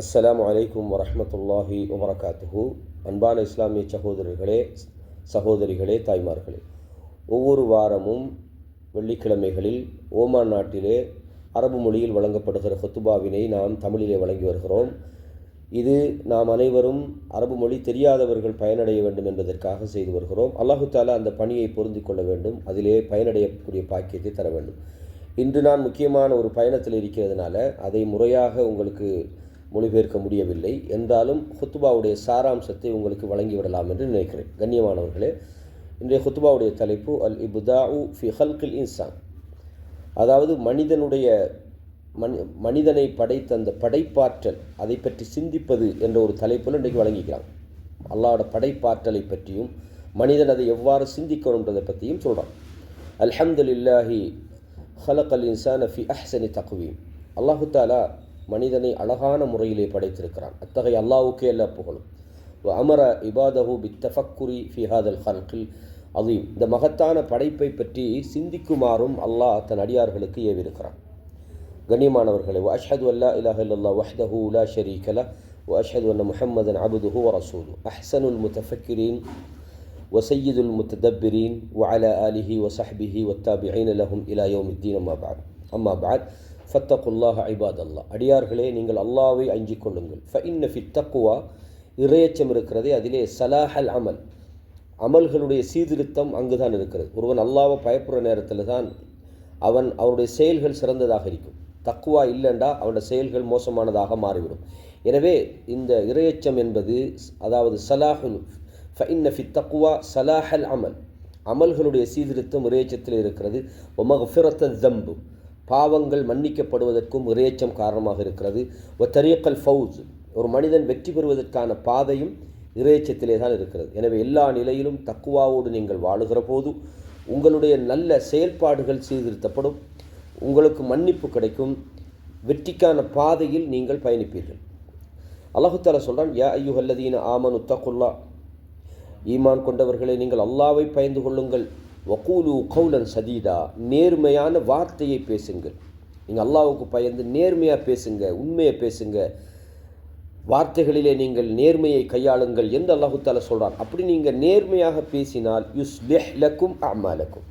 அஸ்லாம் அலைக்கும் வரமத்துல்லாஹி வபரகாத்துஹு. அன்பான இஸ்லாமிய சகோதரர்களே சகோதரிகளே தாய்மார்களே ஒவ்வொரு வாரமும் வெள்ளிக்கிழமைகளில் ஓமான் நாட்டிலே அரபு மொழியில் வழங்கப்படுகிற ஹொத்துபாவினை நாம் தமிழிலே வழங்கி வருகிறோம். இது நாம் அனைவரும் அரபு மொழி தெரியாதவர்கள் பயனடைய வேண்டும் என்பதற்காக செய்து வருகிறோம். அல்லாஹு தாலா அந்த பணியை பொருந்தி கொள்ள வேண்டும். அதிலே பயனடையக்கூடிய பாக்கியத்தை தர வேண்டும். இன்று நான் முக்கியமான ஒரு பயணத்தில் இருக்கிறதுனால அதை முறையாக உங்களுக்கு மொழிபெயர்க்க முடியவில்லை. என்றாலும் ஹுத்துபாவுடைய சாராம்சத்தை உங்களுக்கு வழங்கிவிடலாம் என்று நினைக்கிறேன். கண்ணியமானவர்களே இன்றைய ஹுத்துபாவுடைய தலைப்பு அல் இபுதாஉ ஃபி ஹல்கில் இன்சான். அதாவது மனிதனுடைய மனி மனிதனை படைத்த அந்த படைப்பாற்றல் அதை பற்றி சிந்திப்பது என்ற ஒரு தலைப்பில் இன்றைக்கு வழங்கிக்கலாம் அல்லாவோட படைப்பாற்றலை பற்றியும் மனிதன் அதை எவ்வாறு சிந்திக்கணுன்றதை பற்றியும் சொல்கிறான் அல்ஹம்துலில்லாஹி ஹலக் அல் இன்சான் ஃபி அஹ்சனி தக்வீம். அல்லாஹு தாலா மனிதனை அழகான முறையிலே படைத்திருக்கிறான் அத்தகைய அல்லாவுக்கே எல்லா புகழும் அமர இபாதஹு பி தஃபக்குரி ஃபி ஹாதல் ஹல்கில் அதீம் இந்த மகத்தான படைப்பை பற்றி சிந்திக்குமாறும் அல்லாஹ் தன் அடியார்களுக்கு ஏவிருக்கிறான் கண்ணியமானவர்களே அஷ்ஹது அல்லா இலாஹ இல்லல்லா வஹ்தஹு லா ஷரீக ல وأشهد أن محمدا عبده ورسوله أحسن المتفكرين وسيد المتدبرين وعلى آله وصحبه والتابعين لهم إلى يوم الدين أما بعد أما بعد ஃபத்தகுல்லாஹ ஐபாத் அல்லா அடியார்களே நீங்கள் அல்லாவை அஞ்சிக் கொள்ளுங்கள். ஃப இன்ன ஃபி தக்குவா இறையச்சம் இருக்கிறதே அதிலே சலாஹல் அமல். அமல்களுடைய சீர்திருத்தம் அங்குதான் இருக்கிறது. ஒருவன் அல்லாவை பயப்படுற நேரத்தில் தான் அவன் அவருடைய செயல்கள் சிறந்ததாக இருக்கும். தக்குவா இல்லைண்டா அவனுடைய செயல்கள் மோசமானதாக மாறிவிடும். எனவே இந்த இறையச்சம் என்பது அதாவது சலாஹுல் ஃபைன்ன ஃபி தக்குவா சலாஹல் அமல். அமல்களுடைய சீர்திருத்தம் இறையச்சத்தில் இருக்கிறது. ஒமஃபிரத்த ஜம்பு பாவங்கள் மன்னிக்கப்படுவதற்கும் இறையச்சம் காரணமாக இருக்கிறது. ஒ தரியக்கல் ஃபவுஸ் ஒரு மனிதன் வெற்றி பெறுவதற்கான பாதையும் இறையச்சத்திலே தான் இருக்கிறது. எனவே எல்லா நிலையிலும் தக்குவாவோடு நீங்கள் வாழுகிற போது உங்களுடைய நல்ல செயல்பாடுகள் சீர்திருத்தப்படும். உங்களுக்கு மன்னிப்பு கிடைக்கும். வெற்றிக்கான பாதையில் நீங்கள் பயணிப்பீர்கள். அல்லாஹுத்தாலா சொல்கிறான் யா ஐயுஹல்லதீன ஆமனு தக்குல்லா ஈமான் கொண்டவர்களை நீங்கள் அல்லாவை பயந்து கொள்ளுங்கள். வக்கூலு கவுலன் சதீதா நேர்மையான வார்த்தையை பேசுங்கள். நீங்கள் அல்லாவுக்கு பயந்து நேர்மையாக பேசுங்க உண்மையை பேசுங்க. வார்த்தைகளிலே நீங்கள் நேர்மையை கையாளுங்கள் என்று அல்லாஹுத்தால சொல்கிறான் அப்படி நீங்கள் நேர்மையாக பேசினால் யுஸ் லக்கும் அம்மாலக்கும்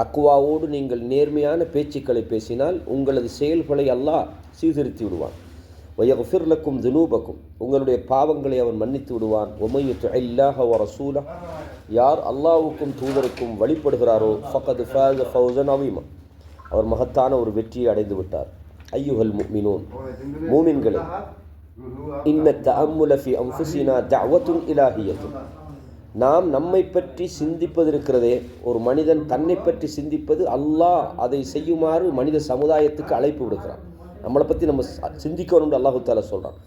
தக்குவாவோடு நீங்கள் நேர்மையான பேச்சுக்களை பேசினால் உங்களது செயல்களை அல்லாஹ் சீர்திருத்தி விடுவான். வயஃபிர்லக்கும் துனூபக்கும் உங்களுடைய பாவங்களை அவன் மன்னித்து விடுவான். ஒமையு அல்லாஹ வ ரசூலா யார் அல்லாவுக்கும் தூதருக்கும் வழிபடுகிறாரோ ஃபகது ஃபேஸ் ஃபௌசன் அவீமா அவர் மகத்தான ஒரு வெற்றியை அடைந்து விட்டார். ஐயுஹல் முக்மினூன் மூமின்களே இன்ன தஅம்முல ஃபி அன்ஃபுஸினா தஅவத்துன் நாம் நம்மை பற்றி சிந்திப்பது இருக்கிறதே ஒரு மனிதன் தன்னை பற்றி சிந்திப்பது அல்லாஹ் அதை செய்யுமாறு மனித சமுதாயத்துக்கு அழைப்பு விடுக்கிறான். நம்மளை பற்றி நம்ம சிந்திக்கணும்னு அல்லாஹு தாலா சொல்கிறான்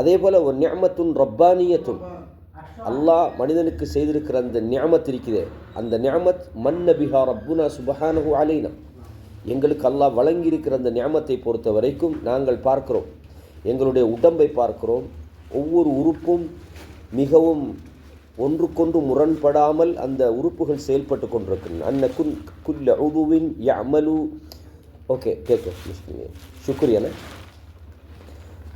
அதே போல் ஒரு ஞாமத்துன் ரப்பானியத்துன் அல்லாஹ் மனிதனுக்கு செய்திருக்கிற அந்த ஞாமத் இருக்குதே. அந்த ஞாமத் மன் நபிஹா ரப்புனா சுபஹானஹு அலைனா. எங்களுக்கு அல்லாஹ் வழங்கியிருக்கிற அந்த ஞாமத்தை பொறுத்த வரைக்கும் நாங்கள் பார்க்கிறோம். எங்களுடைய உடம்பை பார்க்கிறோம். ஒவ்வொரு உறுப்பும் மிகவும் ஒன்றுக்கொன்று முரண்படாமல் அந்த உறுப்புகள் செயல்பட்டு கொண்டிருக்கின்றன. அன்ன குன் குல்ல உதுவின் யமலு ஓகே கேட்க சுக்ரியன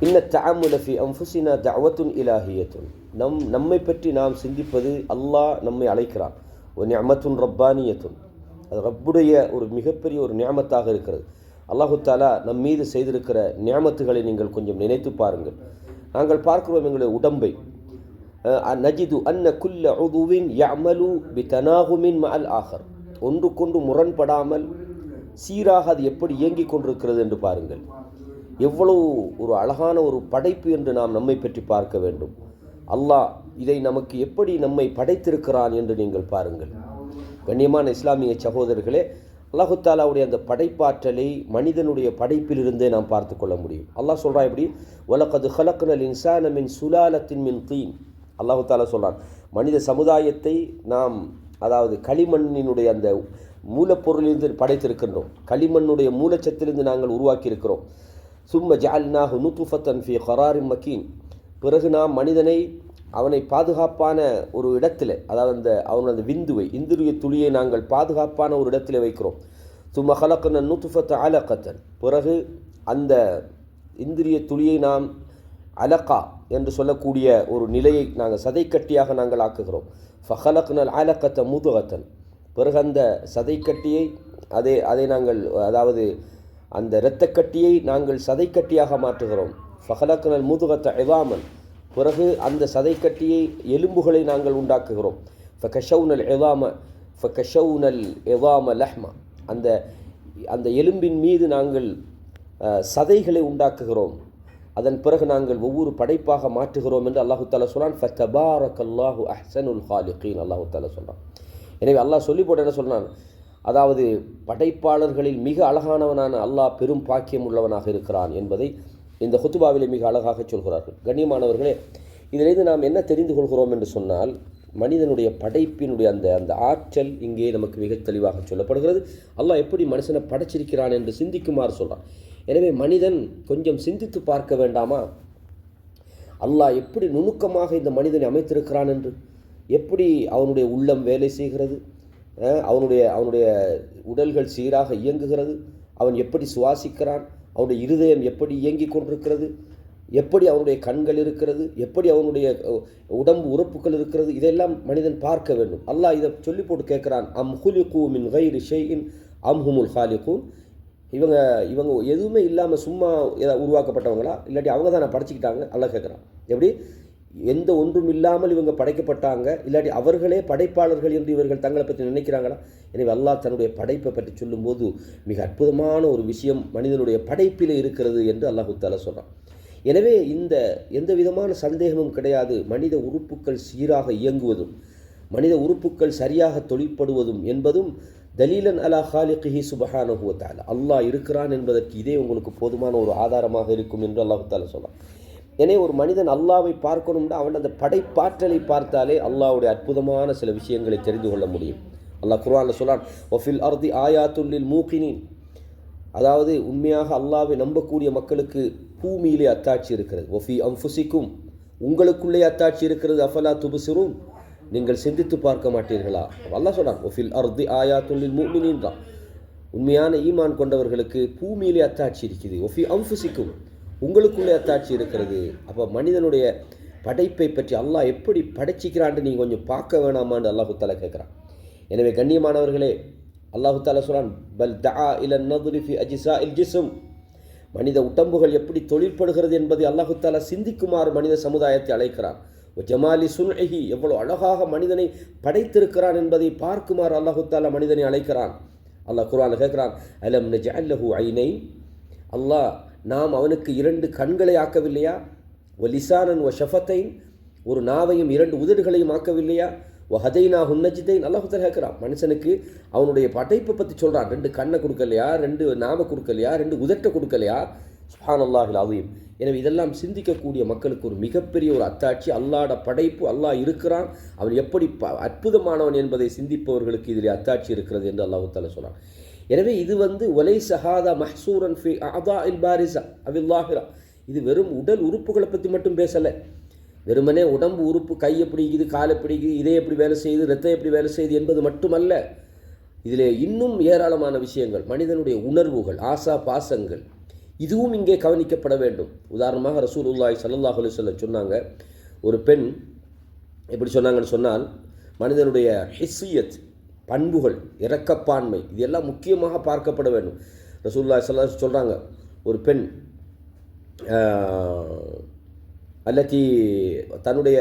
இன்ன தாமுலஃபி அம்புசினா தவத்துன் இலாஹியத்துன் நம் நம்மை பற்றி நாம் சிந்திப்பது அல்லாஹ் நம்மை அழைக்கிறான் ஒரு நியமத்துன் ரப்பானியத்துன் அது ரப்புடைய ஒரு மிகப்பெரிய ஒரு நியமத்தாக இருக்கிறது அல்லாஹு தாலா நம் மீது செய்திருக்கிற நியமத்துகளை நீங்கள் கொஞ்சம் நினைத்து பாருங்கள் நாங்கள் பார்க்கிறோம் எங்களுடைய உடம்பை நஜிது அன்ன குல்ல உதுவின் யமலு பி தனாகுமின் மல் ஆகர் ஒன்றுக்கொன்று முரண்படாமல் சீராக அது எப்படி இயங்கிக் கொண்டிருக்கிறது என்று பாருங்கள். எவ்வளவு ஒரு அழகான ஒரு படைப்பு என்று நாம் நம்மை பற்றி பார்க்க வேண்டும். அல்லாஹ் இதை நமக்கு எப்படி நம்மை படைத்திருக்கிறான் என்று நீங்கள் பாருங்கள். கண்ணியமான இஸ்லாமிய சகோதரர்களே அல்லாஹுத்தாலாவுடைய அந்த படைப்பாற்றலை மனிதனுடைய படைப்பிலிருந்தே நாம் பார்த்து கொள்ள முடியும். அல்லாஹ் சொல்கிறான் எப்படி? உலகது ஹலக்குனல் இன்சான மின் சுலாலத்தின் மின் தீன். அல்லாஹு தாலா சொல்கிறான் மனித சமுதாயத்தை நாம் அதாவது களிமண்ணினுடைய அந்த மூலப்பொருளிலிருந்து படைத்திருக்கின்றோம். களிமண்ணுடைய மூலச்சத்திலிருந்து நாங்கள் உருவாக்கி இருக்கிறோம் சும்ம ஜால்னாஹு நுத்துஃபத்தன் ஃபி ஹராரின் மக்கீன் பிறகு நாம் மனிதனை அவனை பாதுகாப்பான ஒரு இடத்துல அதாவது அந்த அவனோட அந்த விந்துவை இந்திரிய துளியை நாங்கள் பாதுகாப்பான ஒரு இடத்துல வைக்கிறோம். சும்ம ஹலக்கன நுத்துஃபத்த அலக்கத்தன் பிறகு அந்த இந்திரிய துளியை நாம் அலக்கா என்று சொல்லக்கூடிய ஒரு நிலையை நாங்கள் சதைக்கட்டியாக நாங்கள் ஆக்குகிறோம். ஃபஹலக்னல் அலக்கத்தை முதுகத்தன். பிறகு அந்த சதைக்கட்டியை அதை அதை நாங்கள் அதாவது அந்த இரத்தக்கட்டியை நாங்கள் சதைக்கட்டியாக மாற்றுகிறோம். ஃபஹலக்கனல் முதுகத்த எவாமன் பிறகு அந்த சதைக்கட்டியை எலும்புகளை நாங்கள் உண்டாக்குகிறோம். ஃபகஷவுனல் எவாம ஃபகஷவுனல் எவாம லஹ்மா. அந்த அந்த எலும்பின் மீது நாங்கள் சதைகளை உண்டாக்குகிறோம். அதன் பிறகு நாங்கள் ஒவ்வொரு படைப்பாக மாற்றுகிறோம் என்று அல்லாஹு தாலா சொல்கிறான் ஃபத்தபாரக் அல்லாஹு அஹ்சனுல் ஹாலிகீன் அல்லாஹு தாலா சொல்கிறான் எனவே அல்லாஹ் சொல்லி போட்டு என்ன சொன்னான் அதாவது படைப்பாளர்களில் மிக அழகானவனான அல்லாஹ் பெரும் பாக்கியம் உள்ளவனாக இருக்கிறான் என்பதை இந்த ஹுத்துபாவிலே மிக அழகாக சொல்கிறார்கள். கண்ணியமானவர்களே இதிலிருந்து நாம் என்ன தெரிந்து கொள்கிறோம் என்று சொன்னால் மனிதனுடைய படைப்பினுடைய அந்த அந்த ஆற்றல் இங்கே நமக்கு மிக தெளிவாக சொல்லப்படுகிறது. அல்லாஹ் எப்படி மனுஷனை படைச்சிருக்கிறான் என்று சிந்திக்குமாறு சொல்கிறான் எனவே மனிதன் கொஞ்சம் சிந்தித்து பார்க்க வேண்டாமா? அல்லாஹ் எப்படி நுணுக்கமாக இந்த மனிதனை அமைத்திருக்கிறான் என்று? எப்படி அவனுடைய உள்ளம் வேலை செய்கிறது? அவனுடைய அவனுடைய உடல்கள் சீராக இயங்குகிறது? அவன் எப்படி சுவாசிக்கிறான்? அவனுடைய இருதயம் எப்படி இயங்கிக் கொண்டிருக்கிறது? எப்படி அவனுடைய கண்கள் இருக்கிறது? எப்படி அவனுடைய உடம்பு உறுப்புகள் இருக்கிறது? இதெல்லாம் மனிதன் பார்க்க வேண்டும். அல்லாஹ் இதை சொல்லி போட்டு கேட்குறான் அம் ஹுலிகூ மின் கைரி ஷெயின் அம் ஹுமுல் ஹாலிகூன்? இவங்க இவங்க எதுவுமே இல்லாமல் சும்மா ஏதா உருவாக்கப்பட்டவங்களா? இல்லாட்டி அவங்க தான் நான் படைச்சிக்கிட்டாங்க? நல்லா கேட்குறான். எப்படி? எந்த ஒன்றும் இல்லாமல் இவங்க படைக்கப்பட்டாங்க. இல்லாட்டி அவர்களே படைப்பாளர்கள் என்று இவர்கள் தங்களை பற்றி நினைக்கிறாங்களா? எனவே அல்லாஹ் தன்னுடைய படைப்பை பற்றி சொல்லும்போது மிக அற்புதமான ஒரு விஷயம் மனிதனுடைய படைப்பில் இருக்கிறது என்று அல்லாஹுத்தாலா சொல்கிறான் எனவே இந்த எந்த விதமான சந்தேகமும் கிடையாது. மனித உறுப்புக்கள் சீராக இயங்குவதும் மனித உறுப்புக்கள் சரியாக தொழிற்படுவதும் என்பதும் தலீலன் அலா ஹாலிகிஹி சுபஹானஹு அல்லாஹ் இருக்கிறான் என்பதற்கு இதே உங்களுக்கு போதுமான ஒரு ஆதாரமாக இருக்கும் என்று அல்லாஹுத்தாலா சொல்லலாம் எனவே ஒரு மனிதன் அல்லாவை பார்க்கணும்னா அவன் அந்த படைப்பாற்றலை பார்த்தாலே அல்லாஹ்வுடைய அற்புதமான சில விஷயங்களை தெரிந்து கொள்ள முடியும். அல்லாஹ் குர்ஆன்ல சொல்லான் ஒஃபில் அர்தி ஆயாத்துல்லில் மூக்கினின். அதாவது உண்மையாக அல்லாவை நம்பக்கூடிய மக்களுக்கு பூமியிலே அத்தாட்சி இருக்கிறது. ஒஃபி அம்ஃபுசிக்கும் உங்களுக்குள்ளே அத்தாட்சி இருக்கிறது. அஃபலா துபுசிரும் நீங்கள் சிந்தித்து பார்க்க மாட்டீர்களா? அல்லாஹ் சொன்னான் ஒஃபில் அர்தி ஆயாத்துல்லில் மூமினின்றான் உண்மையான ஈமான் கொண்டவர்களுக்கு பூமியிலே அத்தாட்சி இருக்குது ஒஃபி அம்ஃபுசிக்கும் உங்களுக்குள்ளே அத்தாட்சி இருக்கிறது. அப்போ மனிதனுடைய படைப்பை பற்றி அல்லாஹ் எப்படி படைச்சிக்கிறான்ட்டு நீங்கள் கொஞ்சம் பார்க்க வேணாமான்னு அல்லாஹுத்தால கேட்குறான். எனவே கண்ணியமானவர்களே அல்லாஹுத்தால சொல்கிறான் பல் தஆ இல நதுரி அஜிசா இல் மனித உடம்புகள் எப்படி தொழிற்படுகிறது என்பதை அல்லாஹுத்தால சிந்திக்குமாறு மனித சமுதாயத்தை அழைக்கிறான். ஜமாலி சுன்ஹி எவ்வளோ அழகாக மனிதனை படைத்திருக்கிறான் என்பதை பார்க்குமாறு அல்லாஹு மனிதனை அழைக்கிறான். அல்லாஹ் குரான் கேட்கிறான் அலம் நஜஅல்லஹு ஐனை அல்லாஹ் நாம் அவனுக்கு இரண்டு கண்களை ஆக்கவில்லையா? ஒ லிசானன் ஒ ஷஃபத்தைன். ஒரு நாவையும் இரண்டு உதடுகளையும் ஆக்கவில்லையா? ஒ ஹதைனா ஹுன்னஜிதைன் அல்லாஹு தாலா கேட்குறான் மனுஷனுக்கு அவனுடைய படைப்பை பற்றி சொல்கிறான் ரெண்டு கண்ணை கொடுக்கலையா? ரெண்டு நாவை கொடுக்கலையா? ரெண்டு உதட்டை கொடுக்கலையா? சுஹான் அல்லாஹில் அவையும் எனவே இதெல்லாம் சிந்திக்கக்கூடிய மக்களுக்கு ஒரு மிகப்பெரிய ஒரு அத்தாட்சி. அல்லாட படைப்பு அல்லாஹ் இருக்கிறான். அவன் எப்படி ப அற்புதமானவன் என்பதை சிந்திப்பவர்களுக்கு இதில் அத்தாட்சி இருக்கிறது என்று அல்லாஹு தாலா சொல்கிறான் எனவே இது வந்து ஒலை சஹாதா மஹ்சூரன் ஃபி அதா இல் பாரிசா அவில்லாஹிரா. இது வெறும் உடல் உறுப்புகளை பற்றி மட்டும் பேசலை. வெறுமனே உடம்பு உறுப்பு கை எப்படி இருக்குது கால் எப்படி இருக்குது எப்படி வேலை செய்யுது ரத்தம் எப்படி வேலை செய்யுது என்பது மட்டுமல்ல இதில் இன்னும் ஏராளமான விஷயங்கள் மனிதனுடைய உணர்வுகள் ஆசா பாசங்கள் இதுவும் இங்கே கவனிக்கப்பட வேண்டும். உதாரணமாக ரசூலுல்லாஹி ஸல்லல்லாஹு அலைஹி வஸல்லம் சொன்னாங்க ஒரு பெண் எப்படி சொன்னாங்கன்னு சொன்னால் மனிதனுடைய ஹிஸ்ஸியத் பண்புகள் இறக்கப்பான்மை இதெல்லாம் முக்கியமாக பார்க்கப்பட வேண்டும். ரசூல்லா ஸல்லல்லாஹு சொல்கிறாங்க ஒரு பெண் அல்லத்தி தன்னுடைய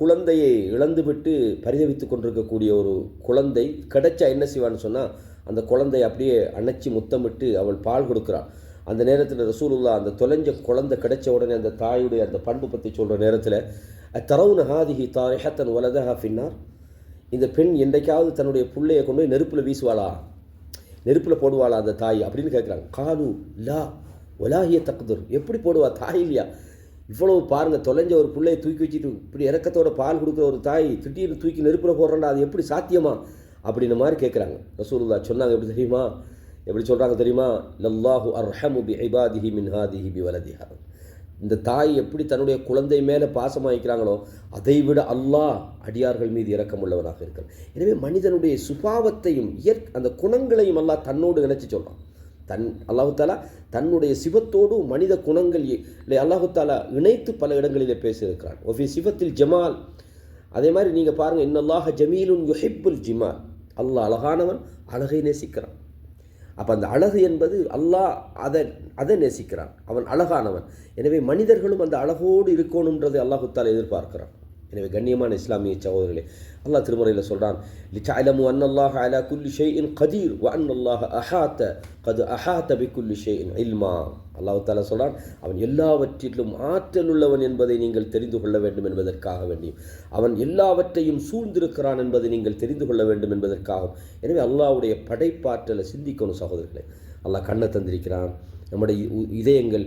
குழந்தையை இழந்துவிட்டு பரிதவித்து கொண்டிருக்கக்கூடிய ஒரு குழந்தை கிடைச்சா என்ன செய்வான்னு சொன்னால் அந்த குழந்தை அப்படியே அணைச்சி முத்தமிட்டு அவள் பால் கொடுக்குறாள் அந்த நேரத்தில் ரசூலுல்லா அந்த தொலைஞ்ச குழந்தை கிடைச்ச உடனே அந்த தாயுடைய அந்த பண்பு பற்றி சொல்கிற நேரத்தில் தரவுன ஹாதிஹி தாரிஹத்தன் வலதஹா ஃபின்னார்? இந்த பெண் என்றைக்காவது தன்னுடைய பிள்ளையை கொண்டு போய் நெருப்பில் வீசுவாளா? நெருப்பில் போடுவாளா அந்த தாய் அப்படின்னு கேட்குறாங்க காலு லா ஒலாகிய தக்குதர் எப்படி போடுவா? தாய் இல்லையா? இவ்வளவு பாருங்க தொலைஞ்ச ஒரு பிள்ளையை தூக்கி வச்சுட்டு இப்படி இறக்கத்தோட பால் கொடுக்குற ஒரு தாய் திடீர்னு தூக்கி நெருப்பில் போடுறேன்டா அது எப்படி சாத்தியமா? அப்படின்ற மாதிரி கேட்குறாங்க ரசூலுல்லா சொன்னாங்க எப்படி தெரியுமா? எப்படி சொல்கிறாங்க தெரியுமா? லல்லாஹு அர்ஹமு பி ஐபாதிஹி மின் ஹாதிஹி பி வலதிஹா. இந்த தாய் எப்படி தன்னுடைய குழந்தை மேலே பாசமாக்கிறாங்களோ அதை விட அல்லாஹ் அடியார்கள் மீது இரக்கமுள்ளவனாக இருக்கிறான். எனவே மனிதனுடைய சுபாவத்தையும் இயற் அந்த குணங்களையும் அல்லாஹ் தன்னோடு இணைச்சி சொல்கிறான் தன் அல்லாஹாலா தன்னுடைய சிவத்தோடு மனித குணங்கள் இல்லை அல்லாஹாலா இணைத்து பல இடங்களிலே பேசியிருக்கிறான். ஒஃபி சிவத்தில் ஜமால். அதே மாதிரி நீங்கள் பாருங்கள் இன்னல்லாஹ ஜமீலுன் யுஹிப்புல் ஜிமால். அல்லாஹ் அழகானவன் அழகை நேசிக்கிறான். அப்போ அந்த அழகு என்பது அல்லாஹ் அதை அதை நேசிக்கிறான். அவன் அழகானவன். எனவே மனிதர்களும் அந்த அழகோடு இருக்கணுன்றது அல்லாஹுத்தால் எதிர்பார்க்கிறான். எனவே கண்ணியமான இஸ்லாமிய சகோதரர்களே அல்லாஹ் திருமுறையில் சொல்கிறான் லிச்சலமு அன்னல்லாஹ் அலா குல்லி ஷெய்இன் கதீர் வ அன்னல்லாஹ் அஹாத்த கது அஹாத்த பி குல்லி ஷெய்இன் இல்மா அல்லாஹு தாலா சொல்கிறான் அவன் எல்லாவற்றிலும் ஆற்றல் உள்ளவன் என்பதை நீங்கள் தெரிந்து கொள்ள வேண்டும் என்பதற்காக வேண்டியும் அவன் எல்லாவற்றையும் சூழ்ந்திருக்கிறான் என்பதை நீங்கள் தெரிந்து கொள்ள வேண்டும் என்பதற்காகவும். எனவே அல்லாவுடைய படைப்பாற்றலை சிந்திக்கணும் சகோதரர்களே அல்லாஹ் கண்ணை தந்திருக்கிறான் நம்முடைய உ- இதயங்கள்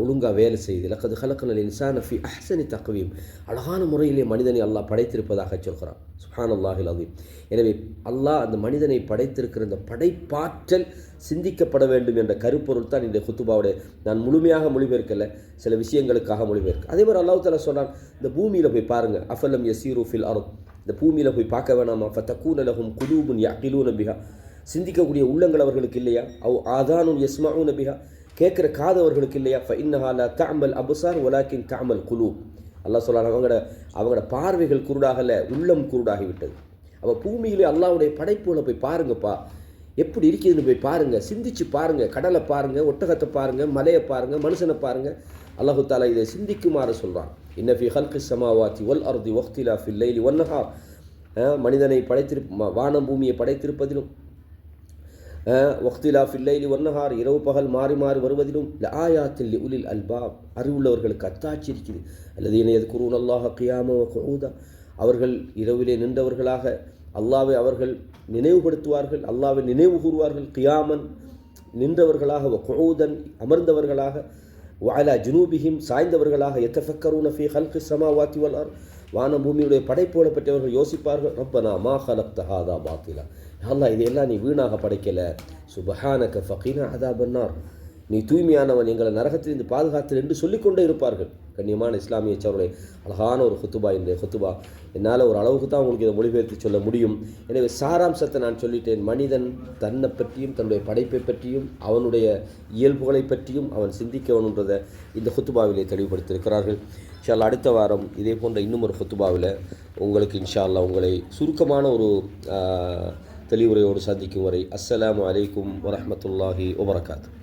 ஒழுங்காக வேலை செய்து லக்கது ஹலக்கனல் இன்சான ஃபி அஹ்சனி தக்வீம். அழகான முறையிலே மனிதனை அல்லாஹ் படைத்திருப்பதாக சொல்கிறான். சுஹான் அல்லாஹில் அதீம் எனவே அல்லாஹ் அந்த மனிதனை படைத்திருக்கிற இந்த படைப்பாற்றல் சிந்திக்கப்பட வேண்டும் என்ற கருப்பொருள் தான் இந்த குத்துபாவுடைய நான் முழுமையாக மொழிபெயர்க்கல சில விஷயங்களுக்காக மொழிபெயர்க்க. அதே மாதிரி அல்லாஹ் தாலா சொன்னான் இந்த பூமியில் போய் பாருங்கள் அஃபலம் யசீரு ஃபில் அருத். இந்த பூமியில் போய் பார்க்க வேணாமா? ஃபத்தக்கூன லஹும் யா கிலூ நபிகா சிந்திக்கக்கூடிய உள்ளங்கள் அவர்களுக்கு இல்லையா? அவ் ஆதானும் யஸ்மஊன நபிகா கேட்குற காது அவர்களுக்கு இல்லையா இன்னஹாலா தாமல் அபுசார் ஒலாக்கின் தாமல் குலூப். அல்லா சொல்கிறாங்க அவங்களோட அவங்களோட பார்வைகள் குருடாகல உள்ளம் குருடாகி விட்டது அவ பூமியிலே அல்லாவுடைய படைப்புகளை போய் பாருங்கப்பா. எப்படி இருக்குதுன்னு போய் பாருங்கள் சிந்திச்சு பாருங்கள் கடலை பாருங்கள் ஒட்டகத்தை பாருங்கள் மலையை பாருங்கள் மனுஷனை பாருங்க. அல்லாஹு தாலா இதை சிந்திக்குமாறு சொல்கிறான் இன்ன ஹல்கு சமாவாத்தி ஒல் அருதி ஒஹ்திலா ஃபில்லைலி ஒன்னஹா மனிதனை படைத்திரு வானம் பூமியை படைத்திருப்பதிலும் ஒக்திலா ஃபில்லைலி ஒன்னஹார் இரவு பகல் மாறி மாறி வருவதிலும் ஆயாத்தில் உலில் அல்பாப் அறிவுள்ளவர்களுக்கு அத்தாட்சி இருக்குது அல்லது இணையது குருன் அல்லாஹ் கியாம ஊதா அவர்கள் இரவிலே நின்றவர்களாக அல்லாவை அவர்கள் நினைவுபடுத்துவார்கள் அல்லாவை நினைவு கூறுவார்கள் கியாமன் நின்றவர்களாக குஊதன் அமர்ந்தவர்களாக வாயிலா ஜுனூபிஹிம் சாய்ந்தவர்களாக எத்தஃபக்கரூன ஃபி ஹல்கி சமாவாத்தி வல் வானபூமியுடைய வான பூமியுடைய படைப்போட பற்றியவர்கள் யோசிப்பார்கள். ரப்பனா மா ஹலக்த ஹாதா பாத்திலா. அல்லாஹ் இதையெல்லாம் நீ வீணாக படைக்கல. சுபஹானக ஃபகீனா அதா பன்னார் நீ தூய்மையானவன் எங்களை நரகத்திலிருந்து பாதுகாத்து என்று சொல்லிக்கொண்டே இருப்பார்கள். கண்ணியமான இஸ்லாமிய சவர்களை அழகான ஒரு ஹுத்துபா இந்த ஹுத்துபா என்னால் ஒரு அளவுக்கு தான் உங்களுக்கு இதை மொழிபெயர்த்து சொல்ல முடியும். எனவே சாராம்சத்தை நான் சொல்லிட்டேன். மனிதன் தன்னை பற்றியும் தன்னுடைய படைப்பை பற்றியும் அவனுடைய இயல்புகளை பற்றியும் அவன் சிந்திக்க வேணுன்றதை இந்த ஹுத்துபாவிலே தெளிவுபடுத்தியிருக்கிறார்கள். இன்ஷால்லா அடுத்த வாரம் இதே போன்ற இன்னும் ஒரு ஃபத்துபாவில் உங்களுக்கு இன்ஷா அல்லாஹ் உங்களை சுருக்கமான ஒரு தெளிவுரையோடு சந்திக்கும் வரை அஸ்ஸலாமு அலைக்கும் வரமத்துல்லாஹி வபரகாத்து